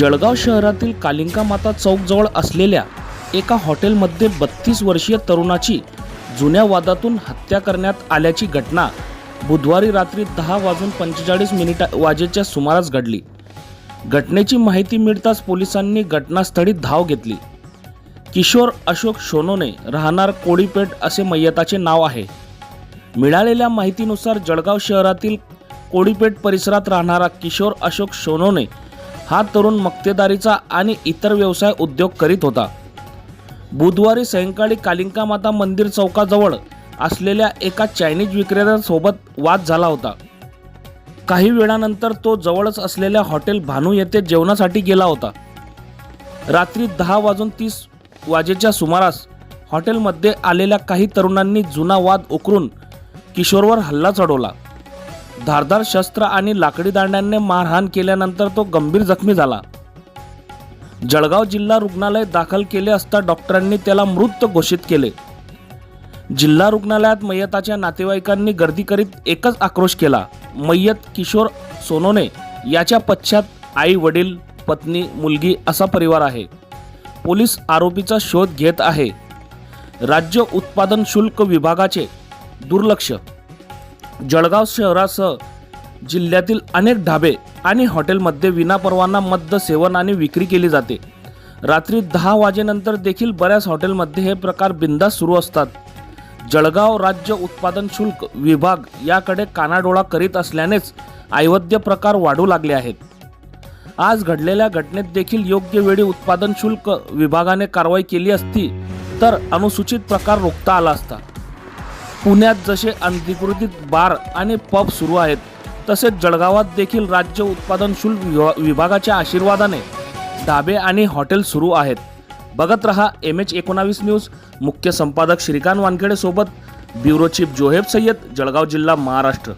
जळगाव शहरातील कालिंका माता चौकजवळ असलेल्या एका हॉटेलमध्ये बत्तीस वर्षीय तरुणाची जुन्या वादातून हत्या करण्यात आल्याची घटना बुधवारी रात्री दहा वाजून पंचेचाळीस मिनिटा वाजेच्या सुमारास घडली. घटनेची माहिती मिळताच पोलिसांनी घटनास्थळी धाव घेतली. किशोर अशोक सोनोने राहणार कोळीपेठ असे मय्यताचे नाव आहे. मिळालेल्या माहितीनुसार जळगाव शहरातील कोळीपेठ परिसरात राहणारा किशोर अशोक सोनोने हा तरुण मक्तेदारीचा आणि इतर व्यवसाय उद्योग करीत होता. बुधवारी सायंकाळी कालिंका माता मंदिर चौकाजवळ असलेल्या एका चायनीज विक्रेत्यासोबत वाद झाला होता. काही वेळानंतर तो जवळच असलेल्या हॉटेल भानू येथे जेवणासाठी गेला होता. रात्री दहा वाजून तीस वाजेच्या सुमारास हॉटेलमध्ये आलेल्या काही तरुणांनी जुना वाद उकरून किशोरवर हल्ला चढवला. धारदार शस्त्र आणि लाकडी दांड्यांनी मारहाण केल्यानंतर तो गंभीर जखमी झाला. जळगाव जिल्हा रुग्णालय दाखल केले असता डॉक्टरांनी त्याला मृत घोषित केले. जिल्हा रुग्णालयात मयताच्या नातेवाईकांनी गर्दी करीत एकच आक्रोश केला. मय्यत किशोर सोनोने याच्या पश्चात आई वडील पत्नी मुलगी असा परिवार आहे. पोलीस आरोपीचा शोध घेत आहे. राज्य उत्पादन शुल्क विभागाचे दुर्लक्ष जळगाव शहरासह जिल्ह्यातील अनेक ढाबे आणि हॉटेलमध्ये विनापरवाना मद्य सेवन आणि विक्री केली जाते. रात्री दहा वाजेनंतर देखील बऱ्याच हॉटेलमध्ये हे प्रकार बिंदास सुरू असतात. जळगाव राज्य उत्पादन शुल्क विभाग याकडे कानाडोळा करीत असल्यानेच अवैध प्रकार वाढू लागले आहेत. आज घडलेल्या घटनेत देखील योग्य वेळी उत्पादन शुल्क विभागाने कारवाई केली असती तर अनुसूचित प्रकार रोखता आला असता. पुण्यात जसे अनधिकृत बार आणि पब सुरू आहेत तसेच जळगावात देखील राज्य उत्पादन शुल्क विभा- विभागाच्या आशीर्वादाने ढाबे आणि हॉटेल सुरू आहेत. बघत रहा एम एच एकोणावीस न्यूज. मुख्य संपादक श्रीकांत वानखेडे सोबत ब्युरो चीफ जोहेब सय्यद जळगाव जिल्हा महाराष्ट्र.